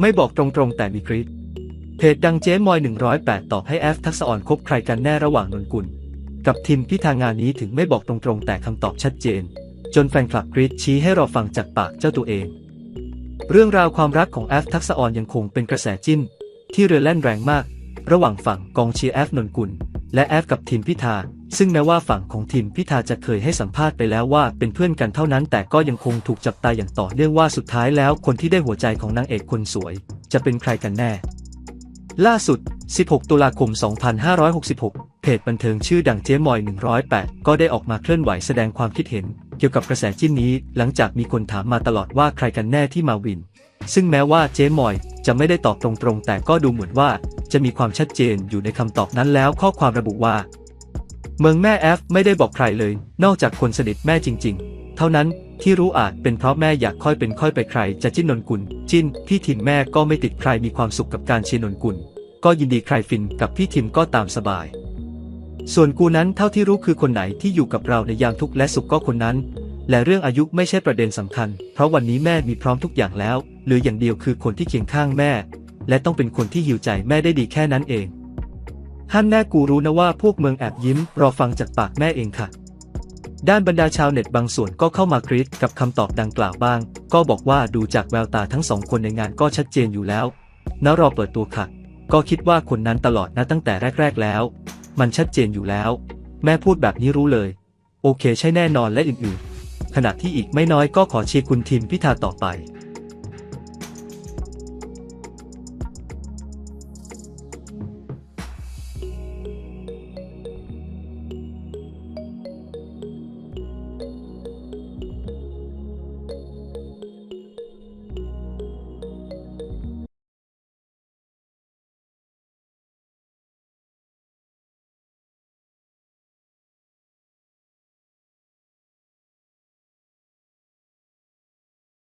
ไม่บอกตรงๆแต่มีคลิปเพจดังเจ๊มอย 108 ตอบให้แอฟทักษอ่อนคบใครกันแน่ระหว่างนนกุล กับทีมพิธางานนี้ถึงไม่บอกตรงๆ แต่คำตอบชัดเจน จนแฟนคลับกรีดชี้ให้เราฟังจากปากเจ้าตัวเอง เรื่องราวความรักของแอฟทักษอ่อนยังคงเป็นกระแสจิ้น ที่เรือแล่นแรงมาก ระหว่างฝั่งกองเชียร์แอฟนนกุล และแอฟกับทีมพิธา ซึ่งแม้ว่าฝั่งของทีมพิธาจะเคยให้สัมภาษณ์ไปแล้วว่าเป็นเพื่อนกันเท่านั้น แต่ก็ยังคงถูกจับตาอย่างต่อเนื่องว่าสุดท้ายแล้วคนที่ได้หัวใจของนางเอกคนสวย จะเป็นใครกันแน่ ล่าสุด 16 ตุลาคม 2566 เพจบันเทิงชื่อดังเจ๊มอย 108 ก็ได้ออกมาเคลื่อนไหวแสดงความคิดเห็น เกี่ยวกับกระแสจิ้นนี้ หลังจากมีคนถามมาตลอดว่าใครกันแน่ที่มาวิน ซึ่งแม้ว่าเจ๊มอยจะไม่ได้ตอบตรงๆ แต่ก็ดูเหมือนว่า จะมีความชัดเจนอยู่ในคำตอบนั้นแล้วข้อความระบุว่า เมืองแม่แอฟไม่ได้บอกใครเลย นอกจากคนสนิทแม่จริง ๆ เท่านั้นที่รู้อาจเป็นเพราะแม่อยากค่อยเป็นค่อยไปใคร จะจิ้นนนกุล จิ้นพี่ทิมแม่ก็ไม่ติดใครมีความสุขกับการเชียร์นนกุล ก็ยินดีใครฟินกับพี่ทิมก็ตามสบาย ส่วนกูนั้นเท่าที่รู้คือคนไหนที่อยู่กับเราในยามทุกข์และสุขก็คนนั้น และเรื่องอายุไม่ใช่ประเด็นสำคัญ เพราะวันนี้แม่มีพร้อมทุกอย่างแล้ว หรืออย่างเดียวคือคนที่เคียงข้างแม่ และต้องเป็นคนที่หิวใจแม่ได้ดีแค่นั้นเองฮั่นแน่กูรู้นะว่าพวกเมืองแอบยิ้ม รอฟังจากปากแม่เองค่ะ ด้านบรรดาชาวเน็ตบางส่วนก็เข้ามากรีดกับคำตอบดังกล่าวบ้าง ก็บอกว่าดูจากแววตาทั้งสองคนในงานก็ชัดเจนอยู่แล้วนะรอเปิดตัวค่ะ ก็คิดว่าคนนั้นตลอดนะตั้งแต่แรก ๆแล้ว มันชัดเจนอยู่แล้ว แม่พูดแบบนี้รู้เลย โอเคใช่แน่นอนและอื่นๆ ขณะที่อีกไม่น้อยก็ขอเชียร์คุณทีมพิธาต่อไป